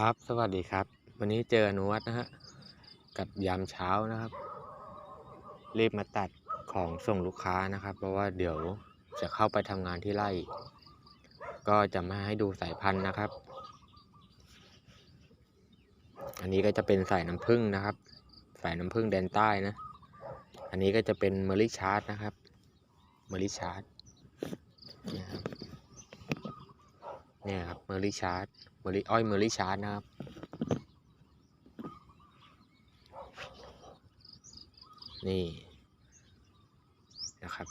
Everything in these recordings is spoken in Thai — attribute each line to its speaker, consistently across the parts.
Speaker 1: ครับ สวัสดีครับ วันนี้เจออนุวัฒนะฮะ กับยามเช้านะครับ รีบมาตัดของส่งลูกค้านะครับ เพราะว่าเดี๋ยวจะเข้าไปทำงานที่ไร่ ก็จะมาให้ดูสายพันธุ์นะครับ อันนี้ก็จะเป็นสายน้ำผึ้งนะครับ สายน้ำผึ้งแดนใต้นะ อันนี้ก็จะเป็นเมอริชาร์ดนะครับ เมอริชาร์ดเนี่ยครับ เนี่ยครับ เมอริชาร์ด เมอริอ้อยเมอริชาร์ดนะครับ นี่นะครับ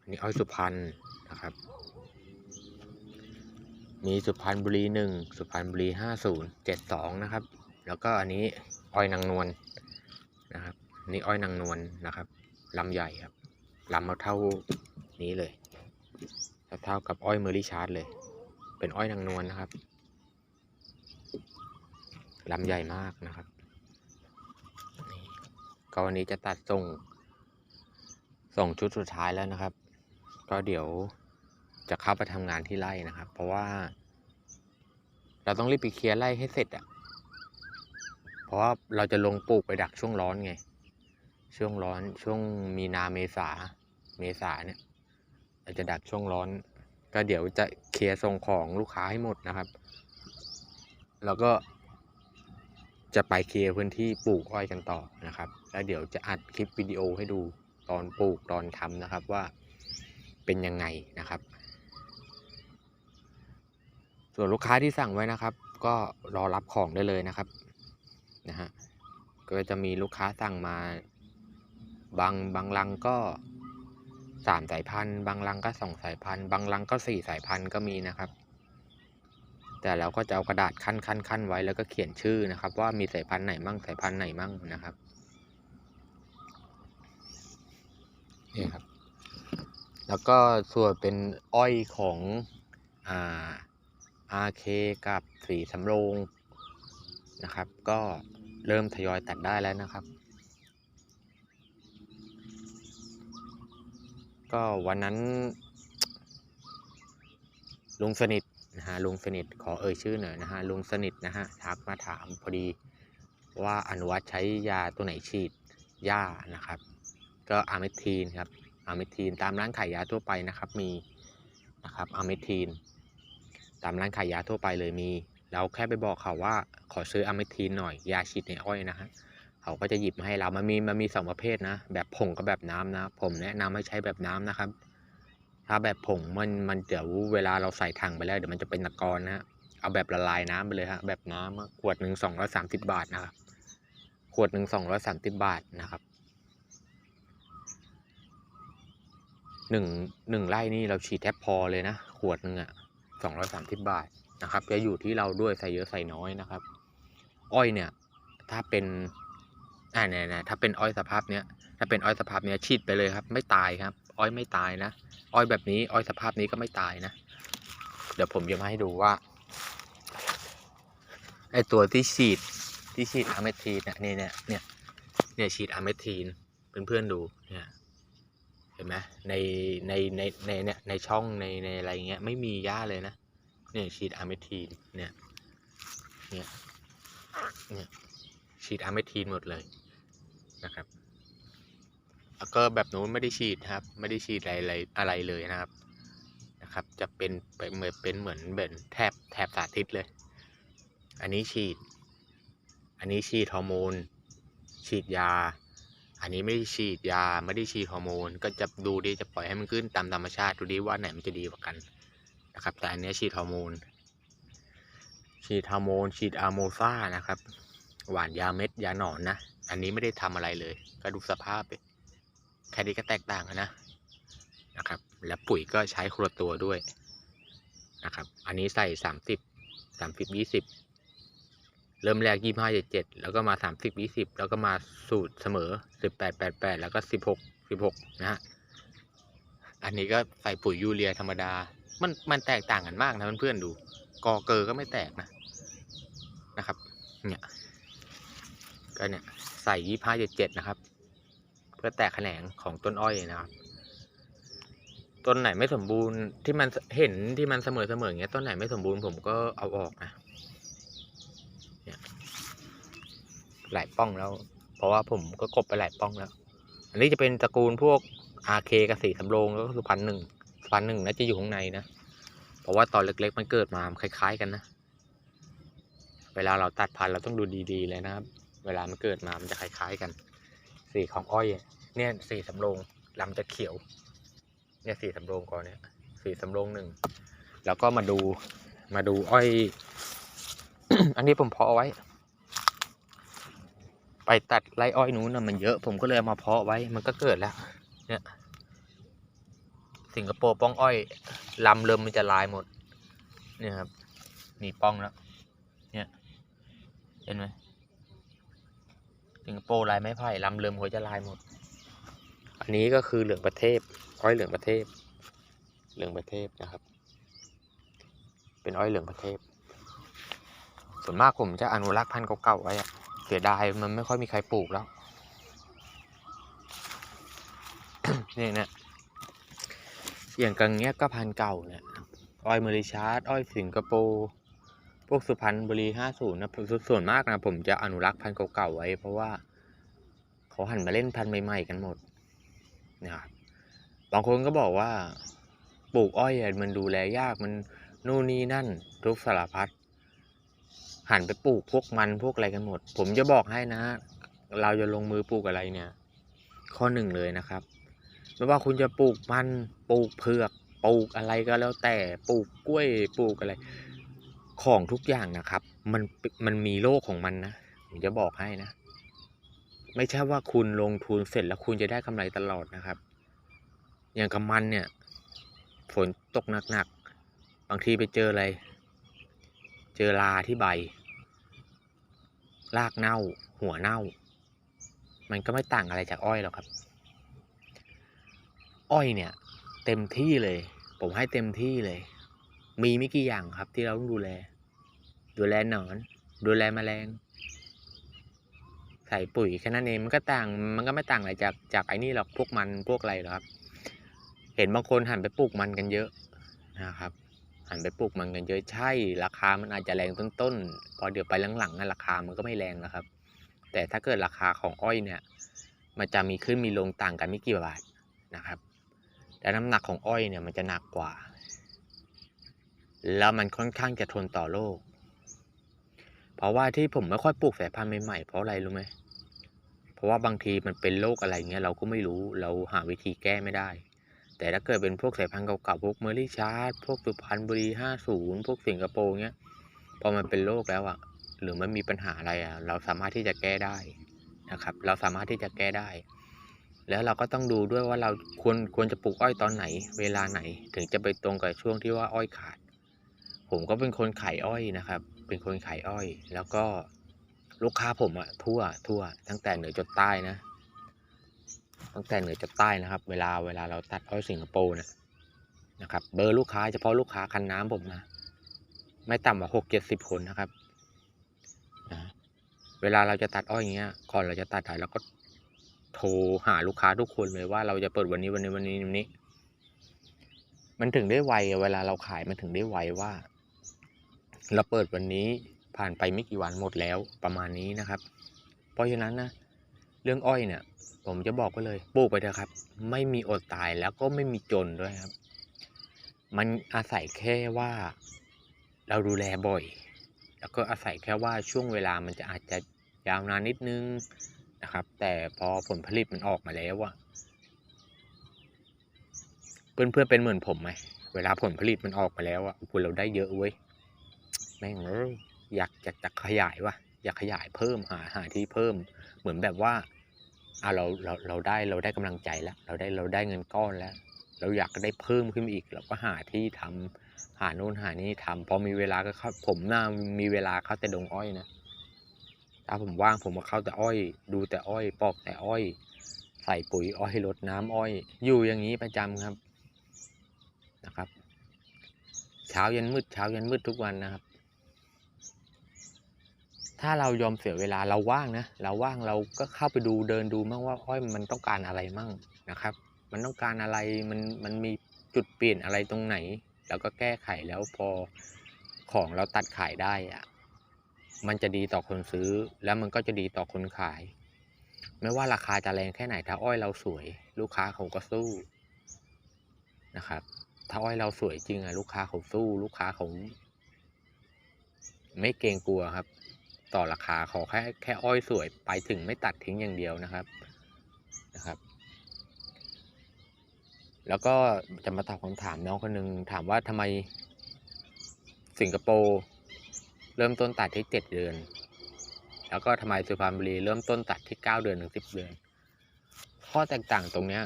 Speaker 1: อันนี้อ้อยสุพรรณนะครับ มีสุพรรณบุรีหนึ่งสุพรรณบุรีห้าศูนย์เจ็ดสองนะครับ แล้วก็อันนี้อ้อยนางนวลนะครับนี่อ้อยนางนวลนะครับลำใหญ่ครับลำเอาเท่านี้เลยเท่ากับอ้อยเมอริชาร์ดเลย เป็นอ้อยนางนวลนะครับลำใหญ่มากนะครับนี่ก็วันนี้จะตัดส่งส่งชุดสุดท้ายแล้วนะครับ ก็เดี๋ยวจะเข้าไปทำงานที่ไร่นะครับ เพราะว่า เราต้องรีบไปเคลียร์ไร่ให้เสร็จอะ่ะเพราะว่าเราจะลงปลูกไปดักช่วงร้อนไง ช่วงร้อนช่วงมีนาเมษาเมษาเนี่ยเราจะดักช่วงร้อน ก็เดี๋ยวจะเคลียร์ส่งของลูกค้าให้หมดนะครับ แล้วก็จะไปเคลียร์พื้นที่ปลูกอ้อยกันต่อนะครับ แล้วเดี๋ยวจะอัดคลิปวิดีโอให้ดูตอนปลูกตอนทำนะครับว่าเป็นยังไงนะครับ ส่วนลูกค้าที่สั่งไว้นะครับ ก็รอรับของได้เลยนะครับนะฮะก็จะมีลูกค้าสั่งมาบางบางลังก็ สามสายพันธุ์บางลังก็สองสายพันธุ์บางลังก็สี่สายพันธุ์ก็มีนะครับ แต่เราก็จะเอากระดาษขั้นขั้นขั้นไว้แล้วก็เขียนชื่อนะครับ ว่ามีสายพันธุ์ไหนมั่งสายพันธุ์ไหนมั่งนะครับนี่ครับ แล้วก็ส่วนเป็นอ้อยของอ่า RK กับสีสำโรงนะครับ ก็เริ่มทยอยตัดได้แล้วนะครับ ก็วันนั้นลุงสนิทนะฮะลุงสนิทขอเอ่ยชื่อหน่อยนะฮะลุงสนิทนะฮะทักมาถามพอดีว่าอนุวัตใช้ยาตัวไหนฉีดหญ้านะครับ ก็อะเมทีนครับอะเมทีนตามร้านขายยาทั่วไปนะครับมีนะครับอะเมทีนตามร้านขายยาทั่วไปเลยมี เราแค่ไปบอกเขาว่าขอซื้ออะเมทีนหน่อยยาฉีดในอ้อยนะฮะ เขาก็จะหยิบมาให้เรามันมีมันมีสองประเภทนะ แบบผงกับแบบน้ำนะ ผมแนะนำให้ใช้แบบน้ำนะครับ ถ้าแบบผงมันมันเดี๋ยวเวลาเราใส่ถังไปแล้วเดี๋ยวมันจะเป็นตะกอนนะเอาแบบละลายน้ำไปเลยฮะแบบน้ำอะขวดหนึ่งสองร้อยสามสิบบาทนะครับ ขวดหนึ่งสองร้อยสามสิบบาทนะครับหนึ่งหนึ่งไร่นี่เราฉีดแทบพอเลยนะ ขวดหนึ่งอะสองร้อยสามสิบบาทนะครับ จะอยู่ที่เราด้วยใส่เยอะใส่น้อยนะครับ อ้อยเนี่ย ถ้าเป็น อ่าเนี่ยนะถ้าเป็นอ้อยสภาพเนี้ยถ้าเป็นอ้อยสภาพเนี้ยฉีดไปเลยครับ ไม่ตายครับ อ้อยไม่ตายนะอ้อยแบบนี้อ้อยสภาพนี้ก็ไม่ตายนะ เดี๋ยวผมจะมาให้ดูว่าไอตัวที่ฉีดที่ฉีดอะเมทีนเนี่ยเนี่ยเนี่ยเนี่ยฉีดอะเมทีนเพื่อนๆดูเนี่ยเห็นไหมในในในในเนี่ยในช่องในในอะไรเงี้ยไม่มีหญ้าเลยนะเนี่ยฉีดอะเมทีนเนี่ยเนี่ยเนี่ยฉีดอะเมทีนหมดเลย นะครับ แล้วก็แบบนู้นไม่ได้ฉีดครับ ไม่ได้ฉีดอะไรอะไรอะไรเลยนะครับนะครับ จะเป็นเป็นเหมือนเป็นเหมือนเหมือนแถบแถบสาธิตเลย อันนี้ฉีด อันนี้ฉีดฮอร์โมน ฉีดยา อันนี้ไม่ได้ฉีดยาไม่ได้ฉีดฮอร์โมน ก็จะดูดีจะปล่อยให้มันขึ้นตามธรรมชาติดูดีว่าไหนมันจะดีกว่ากันนะครับ แต่อันนี้ฉีดฮอร์โมนฉีดฮอร์โมนฉีดอะโมซ่านะครับ หวานยาเม็ดยาหนอนนะ อันนี้ไม่ได้ทำอะไรเลย ก็ดูสภาพไปแค่นี้ก็แตกต่างนนะนะครับ แล้วปุ๋ยก็ใช้คนละตัวด้วยนะครับ อันนี้ใส่สามสิบสามสิบยี่สิบเริ่มแรกยี่ห้าเจ็ดเจ็ดแล้วก็มาสามสิบยี่สิบแล้วก็มาสูตรเสมอสิบแปดแปดแปดแล้วก็สิบหกสิบหกนะฮะอันนี้ก็ใส่ปุ๋ยยูเรียธรรมดา มันมันแตกต่างกันมากนะเพื่อนๆดู กอเกอร์ก็ไม่แตกนะนะครับ เนี่ยก็เนี่ย ใส่ยี่ห้าเจ็ดเจ็ดนะครับ เพื่อแตกแขนงของต้นอ้อยนะครับ ต้นไหนไม่สมบูรณ์ที่มันเห็นที่มันเสมอเสมออย่างเงี้ยต้นไหนไม่สมบูรณ์ผมก็เอาออกนะเนี่ยหลายป้องแล้ว เพราะว่าผมก็กบไปหลายป้องแล้ว อันนี้จะเป็นตระกูลพวกอาเคกับสีสำโรงแล้วก็สุพรรณหนึ่งสุพรรณหนึ่งน่าจะอยู่ข้างในนะเพราะว่าตอนเล็ก ๆ มันเกิดมาคล้าย ๆ กันนะเวลาเราตัดพันธุ์เราต้องดูดีๆเลยนะครับ เวลามันเกิดมามันจะคล้ายๆกัน สีของอ้อยเนี่ยสีสำโรงลำจะเขียว เนี่ยสีสำโรงก่อนเนี่ยสีสำโรงหนึ่งแล้วก็มาดูมาดูอ้อย อันนี้ผมเพาะไว้ ไปตัดไรอ้อยนู้นนะมันเยอะ ผมก็เลยมาเพาะไว้มันก็เกิดแล้ว เนี่ย สิงคโปร์ป้องอ้อยลำเริ่มมันจะลายหมด เนี่ยครับมีป้องแล้ว เนี่ย เห็นไหม สิงคโปร์ลายไม้ไผ่ลำเริ่มหัวจะลายหมด อันนี้ก็คือเหลืองประเทศ อ้อยเหลืองประเทศ เหลืองประเทศนะครับ เป็นอ้อยเหลืองประเทศ ส่วนมากผมจะอนุรักษ์พันธุ์เก่าๆไว้เสียดายมันไม่ค่อยมีใครปลูกแล้วนี่นี่ยอย่างกังเงี้ยก็พันธุ์เก่าเนี่ยอ้อยเมริชาร์ดอ้อยสิงคโปร์ พวกสุพรรณบุรีห้าศูนย์นะส่วนส่วนมากนะผมจะอนุรักษ์พันธุ์เก่าๆไว้ เพราะว่าเขาหันมาเล่นพันธุ์ใหม่ๆกันหมดนะครับบางคนก็บอกว่าปลูกอ้อยมันดูแลยากมันนู่นนี่นั่นทุกสารพัดหันไปปลูกพวกมันพวกอะไรกันหมด ผมจะบอกให้นะ เราจะลงมือปลูกอะไรเนี่ย ข้อหนึ่งเลยนะครับไม่ว่าคุณจะปลูกมันปลูกเผือกปลูกอะไรก็แล้วแต่ปลูกกล้วยปลูกอะไร ของทุกอย่างนะครับ มันมันมีโลกของมันนะผมจะบอกให้นะ ไม่ใช่ว่าคุณลงทุนเสร็จแล้วคุณจะได้กำไรตลอดนะครับ อย่างกับมันเนี่ย ฝนตกหนักๆ บางทีไปเจออะไร เจอราที่ใบ รากเน่า หัวเน่า มันก็ไม่ต่างอะไรจากอ้อยหรอกครับ อ้อยเนี่ย เต็มที่เลย ผมให้เต็มที่เลย มีไม่กี่อย่างครับที่เราต้องดูแล ดูแลหนอน ดูแลแมลง ใส่ปุ๋ยแค่นั้นเองมันก็ต่าง มันก็ไม่ต่างอะไรจากจากไอ้นี่หรอกพวกมันพวกอะไรหรอกครับ เห็นบางคนหันไปปลูกมันกันเยอะนะครับ หันไปปลูกมันกันเยอะใช่ ราคามันอาจจะแรงต้นๆพอเดี๋ยวไปหลังๆนะราคามันก็ไม่แรงนะครับ แต่ถ้าเกิดราคาของอ้อยเนี่ย มันจะมีขึ้นมีลงต่างกันไม่กี่บาทนะครับแต่น้ำหนักของอ้อยเนี่ยมันจะหนักกว่า แล้วมันค่อนข้างจะทนต่อโรคเพราะว่าที่ผมไม่ค่อยปลูกสายพันธุ์ใหม่ๆเพราะอะไรรู้ไหมเพราะว่าบางทีมันเป็นโรคอะไรเงี้ยเราก็ไม่รู้เราหาวิธีแก้ไม่ได้ แต่ถ้าเกิดเป็นพวกสายพันธุ์เก่าๆพวกเมอรี่ชาร์ดพวกสุพรรณบุรีห้าศูนย์พวกสิงคโปร์เงี้ยพอมันเป็นโรคแล้วอะหรือมันมีปัญหาอะไรอะเราสามารถที่จะแก้ได้นะครับ เราสามารถที่จะแก้ได้ แล้วเราก็ต้องดูด้วยว่าเราควรควรจะปลูกอ้อยตอนไหน เวลาไหนถึงจะไปตรงกับช่วงที่ว่าอ้อยขาด ผมก็เป็นคนขายอ้อยนะครับ เป็นคนขายอ้อย แล้วก็ลูกค้าผมอะทั่วทั่ว ตั้งแต่เหนือจนใต้นะ ตั้งแต่เหนือจนใต้นะครับ เวลาเวลาเราตัดอ้อยสิงคโปร์เนี่ยนะครับ เบอร์ลูกค้าเฉพาะลูกค้าคันน้ำผมนะ ไม่ต่ำกว่าหกเจ็ดสิบคนนะครับนะเวลาเราจะตัดอ้อยอย่างเงี้ย ก่อนเราจะตัดถ่ายเราก็โทรหาลูกค้าทุกคนเลยว่าเราจะเปิดวันนี้วันนี้วันนี้วันนี้ มันถึงได้ไวเวลาเราขายมันถึงได้ไวว่า เราเปิดวันนี้ผ่านไปไม่กี่วันหมดแล้วประมาณนี้นะครับ เพราะฉะนั้นนะเรื่องอ้อยเนี่ย ผมจะบอกไว้เลยปลูกไปเถอะครับ ไม่มีอดตายแล้วก็ไม่มีจนด้วยครับ มันอาศัยแค่ว่าเราดูแลบ่อย แล้วก็อาศัยแค่ว่าช่วงเวลามันจะอาจจะยาวนานนิดนึงนะครับ แต่พอผลผลิตมันออกมาแล้วอะเพื่อนเพื่อนๆเป็นเหมือนผมไหมเวลาผลผลิตมันออกมาแล้วอะคุณเราได้เยอะเว้ย แม่งเอ้ยอยากอยากจะขยายว่ะอยากขยายเพิ่มหาหาที่เพิ่ม เหมือนแบบว่าอะเราเราเราได้เราได้กำลังใจแล้ว เราได้เราได้เงินก้อนแล้ว เราอยากได้เพิ่มขึ้นอีก เราก็หาที่ทำหาโน่นหานี่ทำพอมีเวลาก็เข้าผมน่ามีเวลาเข้าแต่ดงอ้อยนะถ้าผมว่างผมก็เข้าแต่อ้อย ดูแต่อ้อย ปอกแต่อ้อย ใส่ปุ๋ยอ้อยรดน้ำอ้อย อยู่อย่างนี้ประจำครับนะครับ เช้ายันมืดเช้ายันมืดทุกวันนะครับ ถ้าเรายอมเสียเวลาเราว่างนะเราว่างเราก็เข้าไปดูเดินดูมั่งว่าอ้อยมันต้องการอะไรมั่งนะครับ มันต้องการอะไรมันมันมีจุดเปลี่ยนอะไรตรงไหน แล้วก็แก้ไขแล้วพอของเราตัดขายได้อะมันจะดีต่อคนซื้อแล้วมันก็จะดีต่อคนขาย ไม่ว่าราคาจะแรงแค่ไหนถ้าอ้อยเราสวย ลูกค้าเขาก็สู้นะครับ ถ้าอ้อยเราสวยจริงอะลูกค้าเขาสู้ ลูกค้าเขาไม่เกรงกลัวครับ ต่อราคาขอแค่แค่อ้อยสวยไปถึงไม่ตัดทิ้งอย่างเดียวนะครับนะครับ แล้วก็จะมาตอบคำถามน้องคนหนึ่งถามว่าทำไมสิงคโปร์เริ่มต้นตัดที่เจ็ดเดือน แล้วก็ทำไมสุพรรณบุรีเริ่มต้นตัดที่เก้าเดือนถึงสิบเดือน ข้อแตกต่างตรงเนี้ย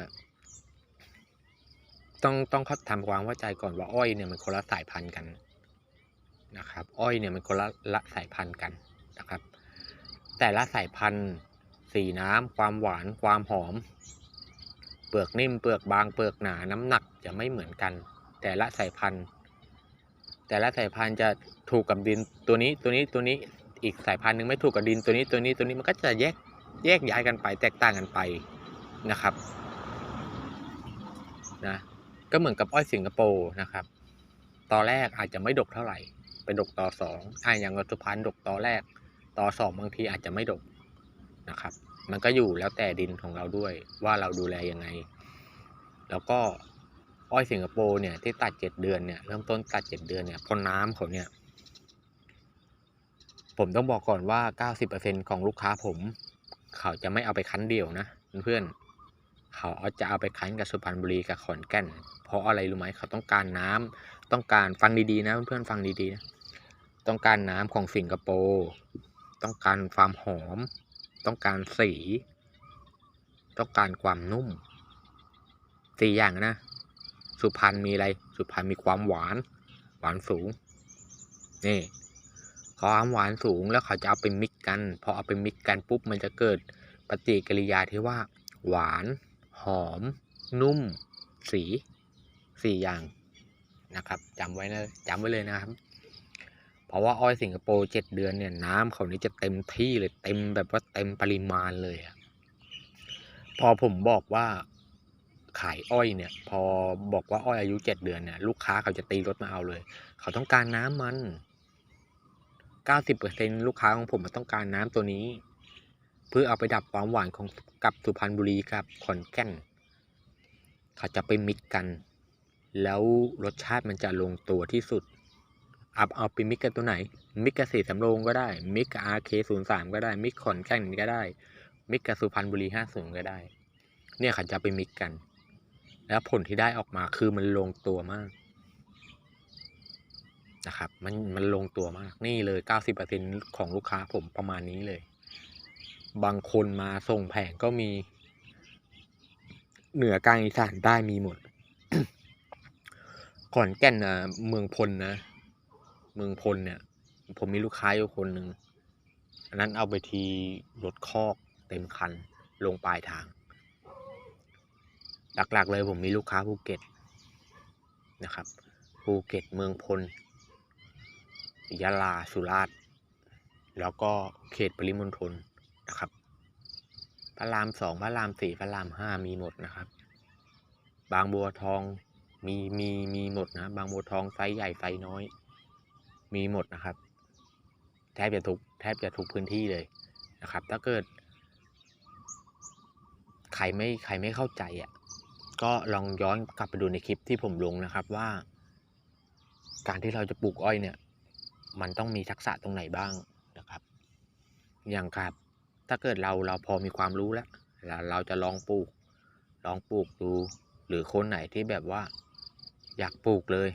Speaker 1: ต้องต้องทำความเข้าใจก่อนว่าอ้อยเนี่ยมันคนละสายพันธุ์กันนะครับ อ้อยเนี่ยมันคนละละสายพันธุ์กัน นะครับ แต่ละสายพันธุ์ สีน้ำความหวานความหอม เปลือกนิ่มเปลือกบางเปลือกหนาน้ำหนักจะไม่เหมือนกัน แต่ละสายพันธุ์ แต่ละสายพันธุ์จะถูกกับดินตัวนี้ตัวนี้ตัวนี้อีกสายพันธุ์หนึ่งไม่ถูกกับดินตัวนี้ตัวนี้ตัวนี้มันก็จะแยกแยกย้ายกันไปแตกต่างกันไปนะครับนะก็เหมือนกับอ้อยสิงคโปร์นะครับตอแรกอาจจะไม่ดกเท่าไหร่เป็นดกต่อสองอ่าอย่างสุพรรณดกตอแรก ต่อสองบางทีอาจจะไม่ดกนะครับ มันก็อยู่แล้วแต่ดินของเราด้วยว่าเราดูแลยังไง แล้วก็อ้อยสิงคโปร์เนี่ยที่ตัดเจ็ดเดือนเนี่ยเริ่มต้นตัดเจ็ดเดือนเนี่ยเพราะน้ำเขาเนี่ย ผมต้องบอกก่อนว่า90%ของลูกค้าผม เขาจะไม่เอาไปคั้นเดี่ยวนะเพื่อนเขาเอาจะเอาไปคั้นกับสุพรรณบุรีกับขอนแก่น เพราะอะไรรู้ไหมเขาต้องการน้ำต้องการฟังดีๆนะเพื่อนๆฟังดีๆนะต้องการน้ำของสิงคโปร์ ต้องการความหอม ต้องการสี ต้องการความนุ่มสี่อย่างนะ สุพรรณมีอะไร สุพรรณมีความหวาน หวานสูง นี่ความหวานสูงแล้วเขาจะเอาไปมิกกัน พอเอาไปมิกกันปุ๊บมันจะเกิดปฏิกิริยาที่ว่า หวาน หอม นุ่ม สีสี่อย่างนะครับจำไว้นะจำไว้เลยนะครับ เพราะว่าอ้อยสิงคโปร์เจ็ดเดือนเนี่ยน้ำเขานี่จะเต็มที่เลยเต็มแบบว่าเต็มปริมาณเลยอะพอผมบอกว่าขายอ้อยเนี่ย พอบอกว่าอ้อยอายุเจ็ดเดือนเนี่ยลูกค้าเขาจะตีรถมาเอาเลย เขาต้องการน้ำมันเก้าสิบเปอร์เซ็นลูกค้าของผมมันต้องการน้ำตัวนี้ เพื่อเอาไปดับความหวานของกับสุพรรณบุรีกับขอนแก่นเขาจะไปมิกกัน แล้วรสชาติมันจะลงตัวที่สุด อาเอาไปมิกกันตัวไหน มิกกับสีสำโรงก็ได้ มิกกับอาร์เคศูนย์สามก็ได้ มิกขอนแก่นก็ได้ มิกกับสุพรรณบุรีห้าศูนย์ก็ได้ เนี่ยเขาจะไปมิกกัน แล้วผลที่ได้ออกมาคือมันลงตัวมากนะครับมันมันลงตัวมากนี่เลยเก้าสิบเปอร์เซ็นของลูกค้าผมประมาณนี้เลย บางคนมาส่งแผงก็มี เหนือกลางอีสานได้มีหมดขอนแก่นนะเมืองพลนะ เมืองพลเนี่ย ผมมีลูกค้าอยู่คนหนึ่งอันนั้นเอาไปทีรถคอกเต็มคันลงปลายทาง หลักๆเลยผมมีลูกค้าภูเก็ตนะครับภูเก็ตเมืองพลยะลาสุราษฎร์แล้วก็เขตปริมณฑลนะครับพระรามสองพระรามสี่พระรามห้ามีหมดนะครับ บางบัวทองมีมีมีหมดนะ บางบัวทองไซส์ใหญ่ไซส์น้อย มีหมดนะครับ แทบจะทุกแทบจะทุกพื้นที่เลยนะครับ ถ้าเกิด ใครไม่ใครไม่เข้าใจอะก็ลองย้อนกลับไปดูในคลิปที่ผมลงนะครับว่า การที่เราจะปลูกอ้อยเนี่ย มันต้องมีทักษะตรงไหนบ้างนะครับ อย่างครับถ้าเกิดเราเราพอมีความรู้แล้วเราจะลองปลูก ลองปลูกดู หรือคนไหนที่แบบว่า อยากปลูกเลย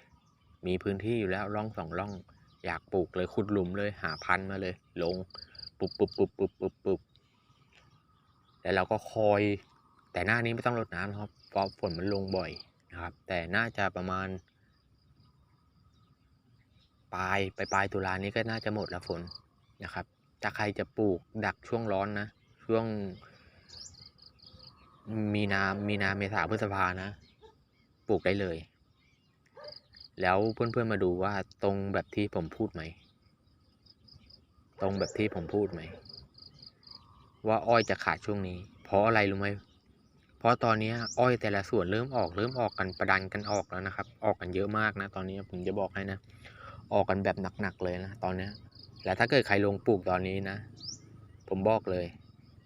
Speaker 1: มีพื้นที่อยู่แล้วร่องสองร่อง อยากปลูกเลยขุดหลุมเลยหาพันธุ์มาเลย ลงปุบปุบปุบปุบปุบปุบแล้วเราก็คอย แต่หน้านี้ไม่ต้องรดน้ำนะครับเพราะฝนมันลงบ่อยนะครับ แต่น่าจะประมาณ ปลายไปปลายตุลานี้ก็น่าจะหมดแล้วฝนนะครับถ้าใครจะปลูกดักช่วงร้อนนะ ช่วง มีนา มีนาเมษาพฤษภานะ ปลูกได้เลย แล้วเพื่อนๆมาดูว่าตรงแบบที่ผมพูดไหม ตรงแบบที่ผมพูดไหม ว่าอ้อยจะขาดช่วงนี้ เพราะอะไรรู้ไหมเพราะตอนนี้อ้อยแต่ละส่วนเริ่มออกเริ่มออกกันประดันกันออกแล้วนะครับ ออกกันเยอะมากนะ ตอนนี้ผมจะบอกให้นะ ออกกันแบบหนักๆเลยนะตอนนี้แล้วถ้าเกิดใครลงปลูกตอนนี้นะ ผมบอกเลย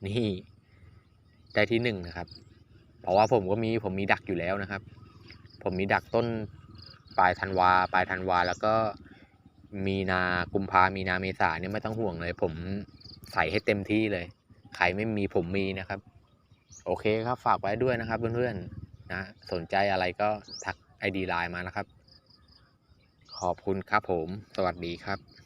Speaker 1: นี่ได้ที่หนึ่งนะครับ เพราะว่าผมก็มีผมมีดักอยู่แล้วนะครับ ผมมีดักต้น ปลายธันวาปลายธันวาแล้วก็มีนากุมภามีนาเมษาเนี่ยไม่ต้องห่วงเลย ผมใส่ให้เต็มที่เลยใครไม่มีผมมีนะครับ โอเคครับฝากไว้ด้วยนะครับเพื่อนๆนะสนใจอะไรก็ทักไอดีไลน์มานะครับ ขอบคุณครับผม สวัสดีครับ